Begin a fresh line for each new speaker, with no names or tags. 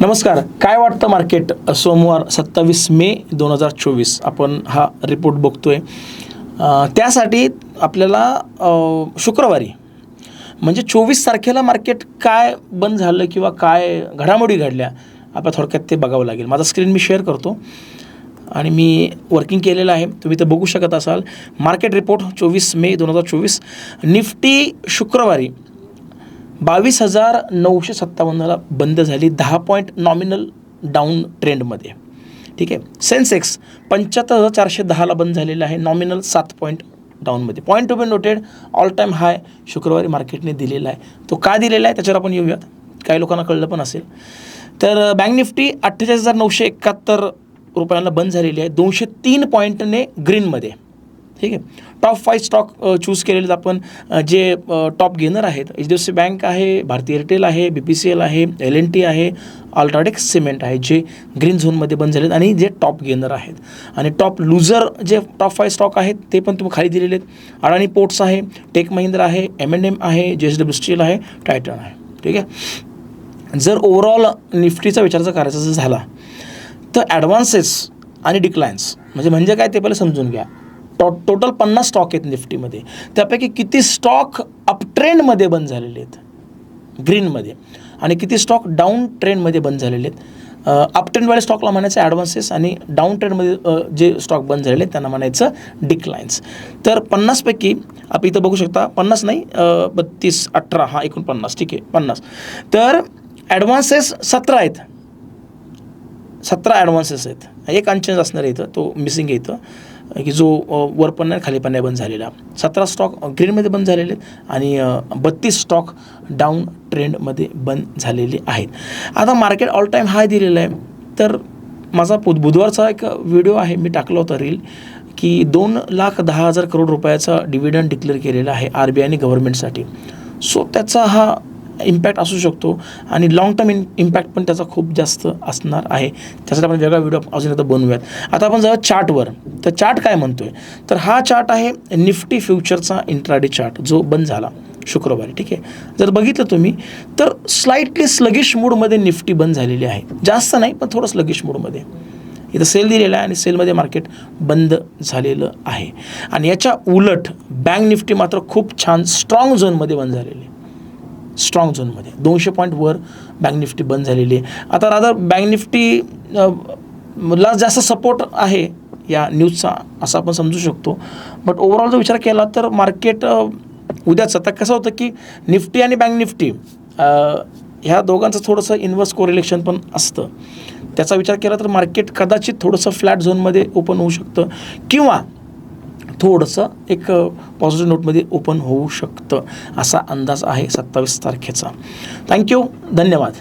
नमस्कार. काय वाटतं मार्केट सोमवार सत्तावीस मे दोन हजार चोवीस. आपण हा रिपोर्ट बघतोय. त्यासाठी आपल्याला शुक्रवारी म्हणजे चोवीस तारखेला मार्केट काय बंद झालं किंवा काय घडामोडी घडल्या आपल्या थोडक्यात ते बघावं लागेल. माझा स्क्रीन मी शेअर करतो. आणि मी वर्किंग केलेलं आहे. तुम्ही ते बघू शकत असाल. मार्केट रिपोर्ट चोवीस मे दोन हजार चोवीस. निफ्टी शुक्रवारी बावीस हजार नऊशे सत्तावन्नला बंद झाली दहा पॉईंट नॉमिनल डाऊन ट्रेंडमध्ये. ठीक आहे? सेन्सेक्स पंच्याहत्तर हजार चारशे दहाला बंद झालेलं आहे नॉमिनल सात point डाऊनमध्ये. Point to be noted all time high शुक्रवारी मार्केटने दिलेला आहे. तो का दिलेला आहे? त्याच्यावर आपण येऊयात. काही लोकांना कळलं पण असेल. तर बँक निफ्टी अठ्ठेचाळीस हजार नऊशे एकाहत्तर रुपयांना बंद झालेली आहे. दोनशे तीन पॉईंटने ग्रीनमध्ये. ठीक आहे. टॉप फाईव्ह स्टॉक चूज केलेले आपण जे टॉप गेनर आहेत. H D F C bank आहे भारती एअरटेल आहे बी पी सी एल आहे एल एन टी आहे अल्ट्राटेक्स सिमेंट आहे जे ग्रीन झोनमध्ये बंद झालेत आणि जे टॉप गेनर आहेत. आणि टॉप लुझर जे टॉप फाईव्ह स्टॉक आहेत ते पण तुम्ही खाली दिलेले आहेत अडाणी पोर्ट्स आहे टेक महिंद्रा आहे एम एन एम आहे जे एस डब्ल्यू स्टील आहे टायटन आहे. ठीक आहे. जर ओव्हरऑल निफ्टीचा विचार जर करायचा जर झाला तर ॲडव्हान्सेस आणि डिक्लायन्स म्हणजे म्हणजे काय ते पहिले समजून घ्या. टो टोटल पन्नास स्टॉक आहेत निफ्टीमध्ये. त्यापैकी किती स्टॉक अपट्रेंडमध्ये बंद झालेले आहेत? ग्रीनमध्ये. आणि किती स्टॉक डाऊन ट्रेंडमध्ये बंद झालेले आहेत? अप स्टॉकला म्हणायचं ॲडव्हान्सेस आणि डाऊन ट्रेंडमध्ये जे स्टॉक बंद झालेले आहेत त्यांना म्हणायचं डिक्लायन्स तर पन्नासपैकी आपण इथं बघू शकता पन्नास नाही बत्तीस अठरा हा एकूण पन्नास ठीक आहे पन्नास. तर ॲडव्हान्सेस सतरा आहेत. सतरा ॲडव्हान्सेस आहेत. एक अनचेंज असणार इथं तो मिसिंग आहे इथं. की जो वर पण नाही खाली पण नाही बंद झालेला. सतरा स्टॉक ग्रीनमध्ये बंद झालेले आहेत आणि बत्तीस स्टॉक डाऊन ट्रेंडमध्ये बंद झालेले आहेत. आता मार्केट ऑल टाईम हाय दिलेला आहे. तर माझा पु बुधवारचा एक व्हिडिओ आहे मी टाकला होता रील की दोन लाख दहा हजार करोड रुपयाचा डिव्हिडंड डिक्लेअर केलेला आहे आर बी आयने गव्हर्नमेंटसाठी सो त्याचा हा इम्पॅक्ट असू शकतो आणि लाँग टर्म इन इम्पॅक्ट पण त्याचा खूप जास्त असणार आहे. त्यासाठी आपण वेगळा व्हिडिओ अजून एकदा बनवूयात. आता आपण जाऊया चार्टवर तर चार्ट काय म्हणतोय? तर हा चार्ट आहे निफ्टी फ्युचरचा इंट्राडे चार्ट जो बंद झाला शुक्रवारी ठीक आहे? जर बघितलं तुम्ही तर स्लाइटली स्लगिश मूडमध्ये निफ्टी बंद झालेली आहे. जास्त नाही पण थोडं स्लगिश मूडमध्ये इथं सेल दिलेला आहे आणि सेलमध्ये मार्केट बंद झालेलं आहे. आणि याच्या उलट बँक निफ्टी मात्र खूप छान स्ट्रॉंग झोनमध्ये बंद झालेली आहे. स्ट्रॉंग झोनमध्ये दोनशे पॉईंट वर बँक निफ्टी बंद झालेली आहे. आता रादर बँक निफ्टी ला जास्त सपोर्ट आहे या न्यूजचा असं आपण समजू शकतो. बट ओव्हरऑल जर विचार केला तर मार्केट उद्याच आता कसं होतं की निफ्टी आणि बँक निफ्टी ह्या दोघांचं थोडंसं इन्व्हर्स कोरिलेक्शन पण असतं. त्याचा विचार केला तर मार्केट कदाचित थोडंसं फ्लॅट झोनमध्ये ओपन होऊ शकतं. किंवा थोडंसं एक पॉझिटिव्ह नोटमध्ये ओपन होऊ शकतं असा अंदाज आहे सत्तावीस तारखेचा. थँक्यू धन्यवाद.